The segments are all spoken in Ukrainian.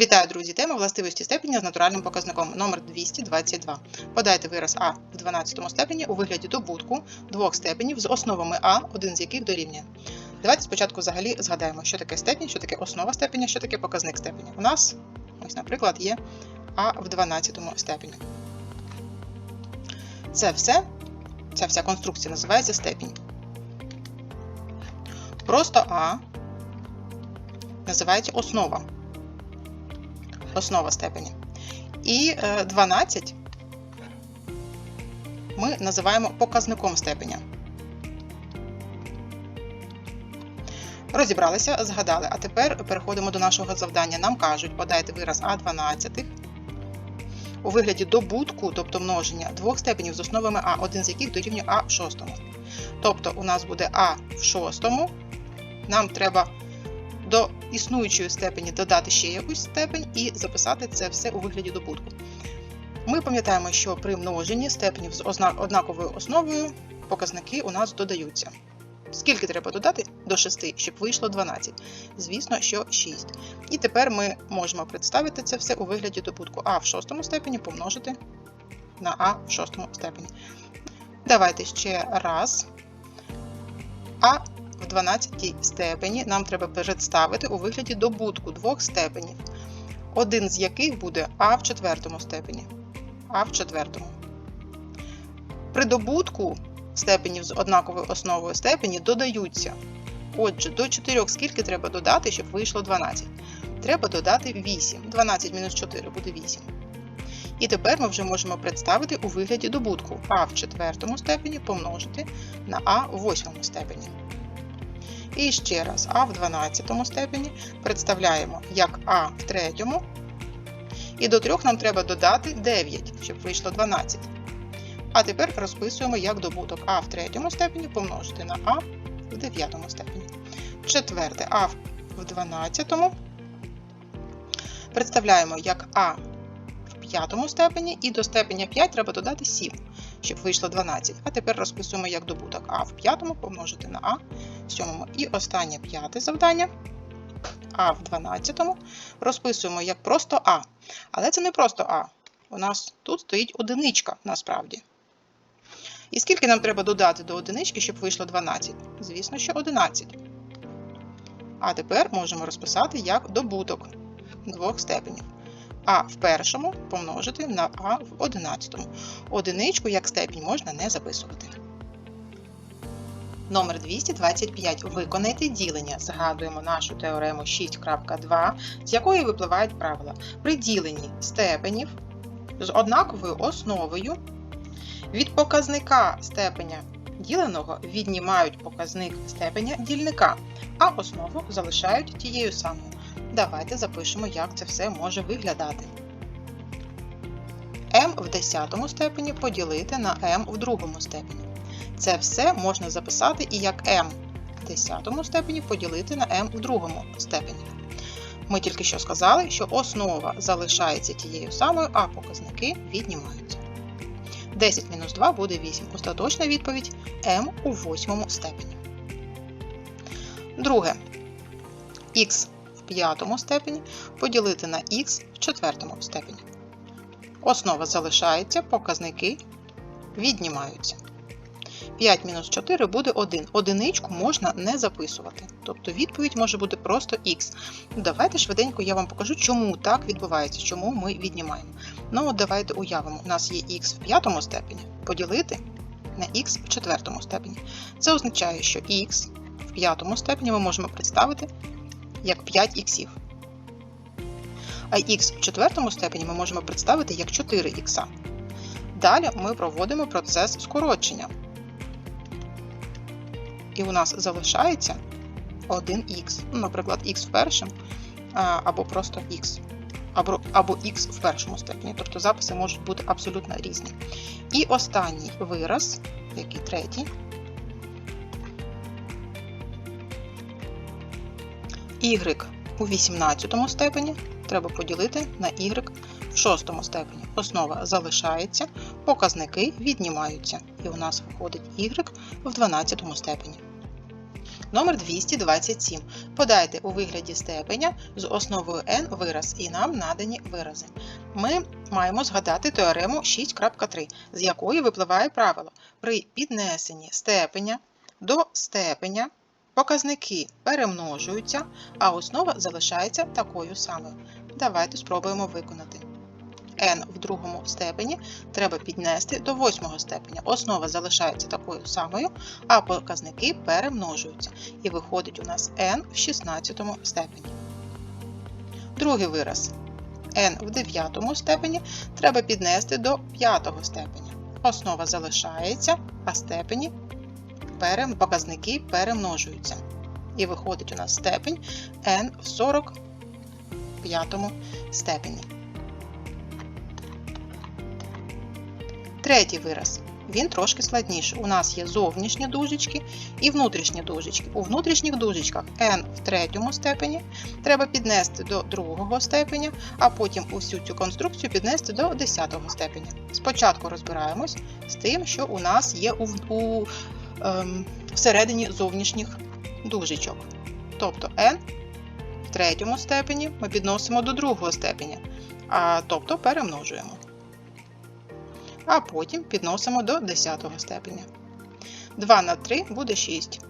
Вітаю, друзі! Тема властивості степеня з натуральним показником номер 222. Подайте вираз А в 12 степені у вигляді добутку двох степенів з основами А, один з яких дорівнює. Давайте спочатку взагалі згадаємо, що таке степінь, що таке основа степеня, що таке показник степеня. У нас, ось, наприклад, є А в 12 степені. Це все, ця вся конструкція називається степінь. Просто А називається основа основа степені. І 12 ми називаємо показником степеня. Розібралися, згадали. А тепер переходимо до нашого завдання. Нам кажуть, подайте вираз А12 у вигляді добутку, тобто множення двох степенів з основами А, один з яких дорівнює А в шостому. Тобто у нас буде А в шостому. Нам треба до існуючої степені додати ще якусь степень і записати це все у вигляді добутку. Ми пам'ятаємо, що при множенні степенів з однаковою основою показники у нас додаються. Скільки треба додати? До 6, щоб вийшло 12. Звісно, що 6. І тепер ми можемо представити це все у вигляді добутку А в шостому степені помножити на А в шостому степені. Давайте ще раз. А в 12 степені нам треба представити у вигляді добутку двох степенів, один з яких буде А в четвертому степені. А в четвертому. При добутку степенів з однаковою основою степені додаються. Отже, до 4 скільки треба додати, щоб вийшло 12? Треба додати 8. 12 мінус 4 буде 8. І тепер ми вже можемо представити у вигляді добутку А в четвертому степені помножити на А в восьмому степені. І ще раз А в 12 степені представляємо як А в третьому. І до 3 нам треба додати 9, щоб вийшло 12. А тепер розписуємо як добуток А в третьому степені помножити на А в 9 степені. Четверте А в 12. Представляємо як А в 5 степені, і до степеня 5 треба додати 7, щоб вийшло 12. А тепер розписуємо як добуток А в 5 помножити на А в 7. І останнє п'яте завдання. А в 12 розписуємо як просто А. Але це не просто А. У нас тут стоїть одиничка насправді. І скільки нам треба додати до одинички, щоб вийшло 12? Звісно, що 11. А тепер можемо розписати як добуток двох степенів. А в першому помножити на А в одинадцятому. Одиничку як степінь можна не записувати. Номер 225. Виконайте ділення. Згадуємо нашу теорему 6.2, з якої випливають правила. При діленні степенів з однаковою основою від показника степеня діленого віднімають показник степеня дільника, а основу залишають тією самою. Давайте запишемо, як це все може виглядати. m в 10 степені поділити на m в другому степені. Це все можна записати і як m в 10 степені поділити на m в другому степені. Ми тільки що сказали, що основа залишається тією самою, а показники віднімаються. 10 мінус 2 буде 8. Остаточна відповідь m у восьмому степені. Друге. х п'ятому степені поділити на х в четвертому степені. Основа залишається, показники віднімаються. 5 мінус 4 буде 1. Одиничку можна не записувати. Тобто відповідь може бути просто х. Давайте швиденько я вам покажу, чому так відбувається, чому ми віднімаємо. Ну, от давайте уявимо, у нас є х в п'ятому степені поділити на х в четвертому степені. Це означає, що х в п'ятому степені ми можемо представити як 5 х. А х в четвертому степені ми можемо представити як 4 х. Далі ми проводимо процес скорочення. І у нас залишається 1х. Ну, наприклад, х в першому, або просто х, або, або х в першому степені. Тобто записи можуть бути абсолютно різні. І останній вираз, який третій, y у 18 степені треба поділити на y в 6 степені. Основа залишається, показники віднімаються. І у нас виходить y в 12 степені. Номер 227. Подайте у вигляді степеня з основою n вираз і нам надані вирази. Ми маємо згадати теорему 6.3, з якої випливає правило. При піднесенні степеня до степеня показники перемножуються, а основа залишається такою самою. Давайте спробуємо виконати. n в другому степені треба піднести до восьмого степеня. Основа залишається такою самою, а показники перемножуються. І виходить у нас n в 16 степені. Другий вираз n в 9 степені треба піднести до 5 степеня. Основа залишається, а степені перем- показники перемножуються. І виходить у нас степень n в 45 степені. Третій вираз. Він трошки складніший. У нас є зовнішні дужечки і внутрішні дужечки. У внутрішніх дужечках n в третьому степені треба піднести до другого степеня, а потім усю цю конструкцію піднести до 10 степеня. Спочатку розбираємось з тим, що у нас є у, всередині зовнішніх дужечок. Тобто n в третьому степені ми підносимо до другого степеня, а, тобто перемножуємо а потім підносимо до 10 степеня. 2 на 3 буде 6.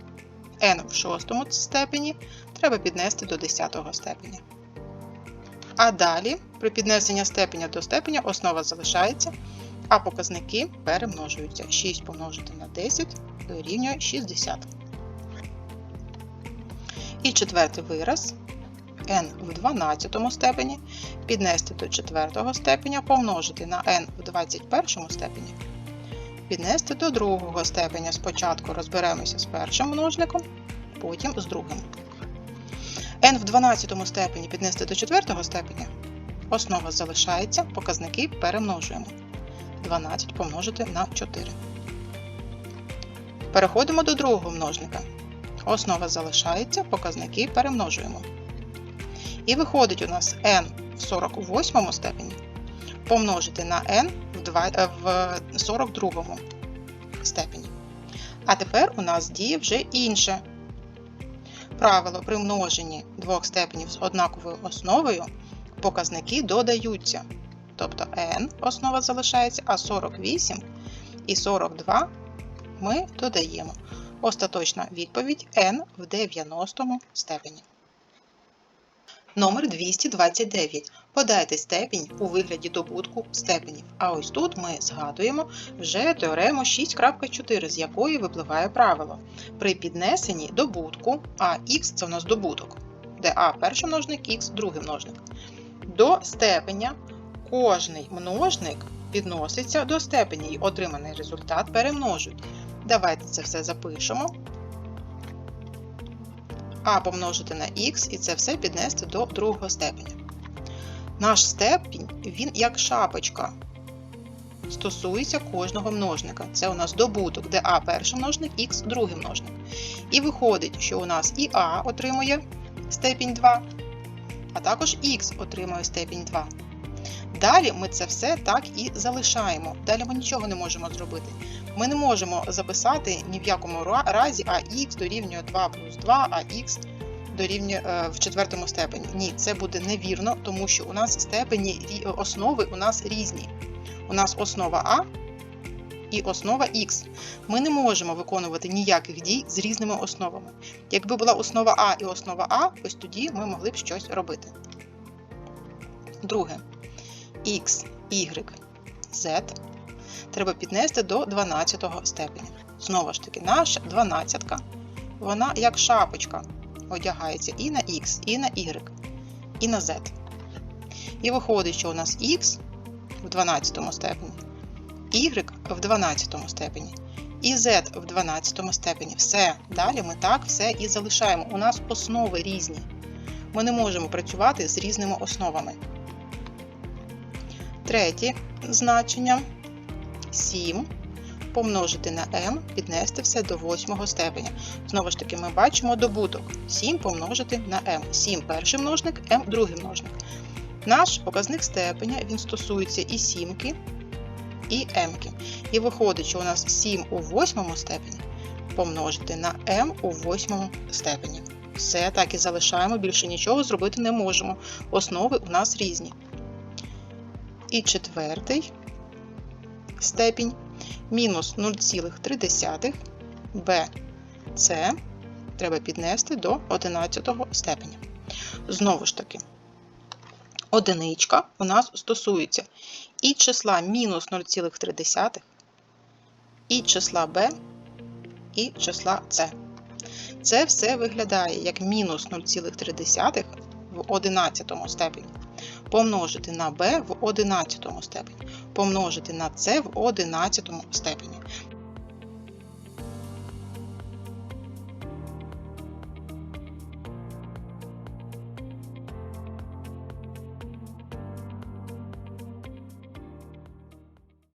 n в 6 степені треба піднести до 10 степеня. А далі, при піднесенні степеня до степеня, основа залишається, а показники перемножуються. 6 помножити на 10 дорівнює 60. І четвертий вираз n в 12 степені, піднести до 4 степеня, помножити на n в 21 степені, піднести до другого степеня. Спочатку розберемося з першим множником, потім з другим. n в 12 степені піднести до 4 степеня, основа залишається, показники перемножуємо. 12 помножити на 4. Переходимо до другого множника. Основа залишається, показники перемножуємо. І виходить у нас n в 48 степені помножити на n в, 2, е, 42 степені. А тепер у нас діє вже інше правило при множенні двох степенів з однаковою основою показники додаються. Тобто n основа залишається, а 48 і 42 ми додаємо. Остаточна відповідь n в 90 степені. Номер 229. Подайте степінь у вигляді добутку степенів. А ось тут ми згадуємо вже теорему 6.4, з якої випливає правило. При піднесенні добутку, а х це у нас добуток, де а перший множник, х другий множник. До степеня кожний множник підноситься до степені і отриманий результат перемножують. Давайте це все запишемо а помножити на х і це все піднести до другого степеня. Наш степінь, він як шапочка, стосується кожного множника. Це у нас добуток, де а перший множник, х другий множник. І виходить, що у нас і а отримує степінь 2, а також х отримує степінь 2. Далі ми це все так і залишаємо. Далі ми нічого не можемо зробити. Ми не можемо записати ні в якому разі а х дорівнює 2 плюс 2, а х дорівнює е, в четвертому степені. Ні, це буде невірно, тому що у нас степені основи у нас різні. У нас основа А і основа Х. Ми не можемо виконувати ніяких дій з різними основами. Якби була основа А і основа А, ось тоді ми могли б щось робити. Друге. Х, Y, Z треба піднести до 12 степеня. Знову ж таки, наша 12 вона як шапочка одягається і на Х, і на Y, і на Z. І виходить, що у нас Х в 12 степені, Y в 12 степені, і Z в 12 степені. Все. Далі ми так все і залишаємо. У нас основи різні. Ми не можемо працювати з різними основами. Третє значення 7 помножити на m, піднести все до 8 степеня. Знову ж таки, ми бачимо добуток 7 помножити на m. 7 перший множник, m другий множник. Наш показник степеня він стосується і сімки, і m. І виходить, що у нас 7 у 8 степені помножити на m у восьмому степені. Все так і залишаємо, більше нічого зробити не можемо. Основи у нас різні. І четвертий степінь мінус 0,3 b це треба піднести до 11 степеня. Знову ж таки, одиничка у нас стосується і числа мінус 0,3, і числа b, і числа c. Це все виглядає як мінус 0,3 в 11 степені. Помножити на b в 11 степені. Помножити на c в 11 степені.